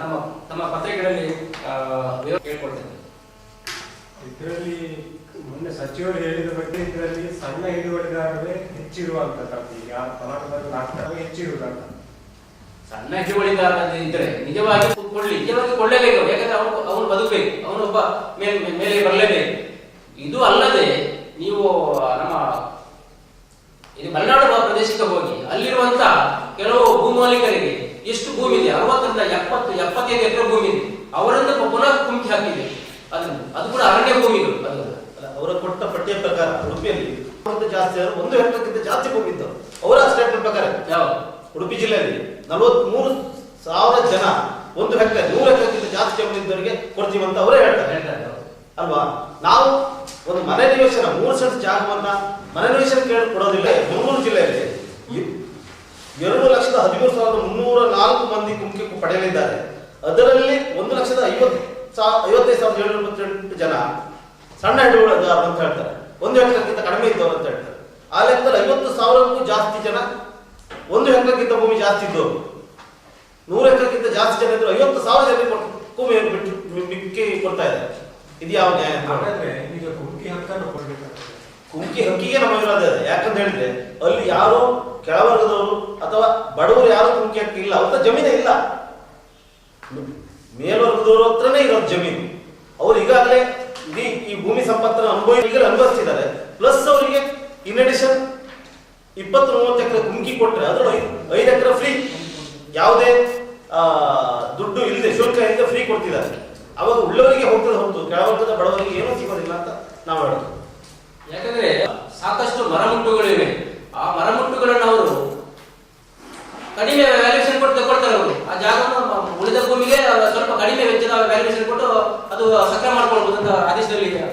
ನಮ್ಮ ತಮ್ಮ ಪತ್ರಿಕೆಗಳಲ್ಲಿ ಕೇಳ್ಕೊಳ್ತೇನೆ. ಇದರಲ್ಲಿ ಮೊನ್ನೆ ಸಚಿವರು ಹೇಳಿದ ಬಗ್ಗೆ ಇದರಲ್ಲಿ ಸಣ್ಣ ಹಿಡುವಳಿದಾರರೇ ಹೆಚ್ಚಿರುವಂತದ್ದು ಈಗ ಕರ್ನಾಟಕದಲ್ಲಿ ನಾಲ್ಕು ಹೆಚ್ಚಿರುವುದಲ್ಲ. ಸಣ್ಣ ಹಿಡುವಳಿದಾರ ಇದ್ರೆ ನಿಜವಾಗಿ ಕೊಡ್ಲಿ ನಿಜವಾಗಿ ಕೊಳ್ಳಲೇಬೇಕು ಯಾಕಂದ್ರೆ ಅವನು ಅವನು ಬದುಕಬೇಕು. ಅವನು ಒಬ್ಬ ಮೇಲೆ ಮೇಲೆ ಬರಲೇಬೇಕು. ಇದು ಅಲ್ಲದೆ ನೀವು ನಮ್ಮ ಇದು ಮಲೆನಾಡು ಪ್ರದೇಶಕ್ಕೆ ಹೋಗಿ ಅಲ್ಲಿರುವಂತ ಕೆಲವು ಭೂಮಾಲೀಕರಿಗೆ ಎಷ್ಟು ಭೂಮಿ ಇದೆ? ಅರವತ್ತರಿಂದ ಎಪ್ಪತ್ತು ಎಪ್ಪತ್ತೈದು ಎಕರೆ ಭೂಮಿ ಇದೆ. ಅವರನ್ನು ಪುನಃ ಕುಂಕಿ ಹಾಕಿದೆ. ಅದನ್ನು ಅದು ಕೂಡ ಅರಣ್ಯ ಭೂಮಿಗಳು. ಅದು ಅವರ ಕೊಟ್ಟ ಪಟ್ಟಿಯ ಪ್ರಕಾರ ಉಡುಪಿಯಲ್ಲಿ ಒಂದು ಜಾಸ್ತಿ ಒಂದು ಹೆಕ್ಟರ್ಗಿಂತ ಜಾಸ್ತಿ ಭೂಮಿ ಇದ್ದವು ಅವರ ಸ್ಟೇಟ್ಮೆಂಟ್ ಪ್ರಕಾರ. ಯಾವ? ಉಡುಪಿ ಜಿಲ್ಲೆಯಲ್ಲಿ ನಲವತ್ಮೂರು ಸಾವಿರ ಜನ ಒಂದು ಹೆಕ್ಟರ್ ನೂರು ಹೆಕ್ಟರ್ಗಿಂತ ಜಾಸ್ತಿ ಜಮೀನು ಇದ್ದವರಿಗೆ ಕೊಡ್ತೀವಿ ಅಂತ ಅವರೇ ಹೇಳ್ತಾರೆ. ಹೇಳ್ತಾರೆ ಅಲ್ವಾ? ನಾವು ಒಂದು ಮನೆ ನಿವೇಶನ ಮೂರು ಸೆಂಟ್ ಜಾಗವನ್ನ ಮನೆ ನಿವೇಶನ ಕೊಡೋದಿಲ್ಲ. ಬೆಂಗಳೂರು ಜಿಲ್ಲೆಯಲ್ಲಿ ಎರಡು ಲಕ್ಷದ ಹದಿಮೂರು ಸಾವಿರದ ಮುನ್ನೂರು ಪಡೆಯಲಿದ್ದಾರೆ. ಅದರಲ್ಲಿ ಒಂದು ಲಕ್ಷದ ಐವತ್ತು ಸಾವಿರ ಐವತ್ತೈದು ಸಾವಿರದ ಏಳ್ನೂರ ಮೂವತ್ತೆಂಟು ಜನ ಸಣ್ಣ ಹಿಡುವಳಿದಾರರು ಅಂತ ಹೇಳ್ತಾರೆ. ಒಂದು ಹೆಕ್ಟರ್ಗಿಂತ ಕಡಿಮೆ ಇದ್ದವರು ಅಂತ ಹೇಳ್ತಾರೆ. ಆ ಲೆಕ್ಕದಲ್ಲಿ ಐವತ್ತು ಸಾವಿರಕ್ಕೂ ಜಾಸ್ತಿ ಜನ ಒಂದು ಹೆಕ್ಟರ್ಗಿಂತ ಭೂಮಿ ಜಾಸ್ತಿ ಇದ್ದವರು. ನೂರು ಎಕರೆಗಿಂತ ಜಾಸ್ತಿ ಜನ ಇದ್ರು ಐವತ್ತು ಸಾವಿರ ಜನ ಭೂಮಿಯನ್ನು ಬಿಟ್ಟು ಮಿಕ್ಕಿ ಕೊಡ್ತಾ ಇದ್ದಾರೆ. ಇದು ಯಾವ ನ್ಯಾಯ ಈಗ ಕುಂಕಿ ಹಕ್ಕನ್ನು ಕೊಡ್ಬೇಕಾಗ್ತದೆ. ಕುಂಕಿ ಹಕ್ಕಿಗೆ ನಮ್ಮ ವಿರೋಧ ಇದೆ. ಯಾಕಂತ ಹೇಳಿದ್ರೆ ಅಲ್ಲಿ ಯಾರು ಕೆಳವರ್ಗದವರು ಅಥವಾ ಬಡವರು ಯಾರು ಕುಂಕಿ ಹಕ್ಕಿ ಇಲ್ಲ ಅವ್ರ ಜಮೀನೇ ಇಲ್ಲ. ಮೇಲ್ವರ್ಗದವರು ಹತ್ರನೇ ಇರೋದು ಜಮೀನು. ಅವ್ರು ಈಗಾಗಲೇ ಇಡೀ ಈ ಭೂಮಿ ಸಂಪತ್ತನ್ನು ಅನುಭವ ಈಗಲೇ ಅನುಭವಿಸ್ತಿದ್ದಾರೆ. ಪ್ಲಸ್ ಅವರಿಗೆ ಇನ್ ಅಡಿಷನ್ ಇಪ್ಪತ್ತು ಮೂವತ್ತು ಎಕರೆ ಗುಂಕಿ ಕೊಟ್ಟರೆ ಅದ್ರ ಐದು ಎಕರೆ ಫ್ರೀ ಯಾವುದೇ ದುಡ್ಡು ಇಲ್ಲದೆ ಶುಲ್ಕ ಇಲ್ಲದೆ ಫ್ರೀ ಕೊಡ್ತಿದ್ದಾರೆ. ಅವಾಗ ಉಳ್ಳವರಿಗೆ ಹೋಗ್ತದೆ ಹೊರತು, ಕೆಳವರ್ಗದ ಬಡವರಿಗೆ ಏನೂ ಸಿಗೋದಿಲ್ಲ ಅಂತ ನಾವು ಹೇಳೋದು. ಯಾಕಂದ್ರೆ ಸಾಕಷ್ಟು ಮರಮುಟ್ಟುಗಳಿವೆ. ಆ ಮರಮುಟ್ಟುಗಳನ್ನು ಅವರು ಕಡಿಮೆ ಕೊಟ್ಟು ತಗೊಳ್ತಾರೆ ಅವರು. ಆ ಜಾಗವನ್ನು ಉಳಿದ ಭೂಮಿಗೆ ಸ್ವಲ್ಪ ಕಡಿಮೆ ವೆಚ್ಚದ ವ್ಯಾಲ್ಯೂಷನ್ ಕೊಟ್ಟು ಅದು ಸಕ್ರ ಮಾಡ್ಕೊಳ್ಬಹುದು ಅಂತ ಆದೇಶದಲ್ಲಿ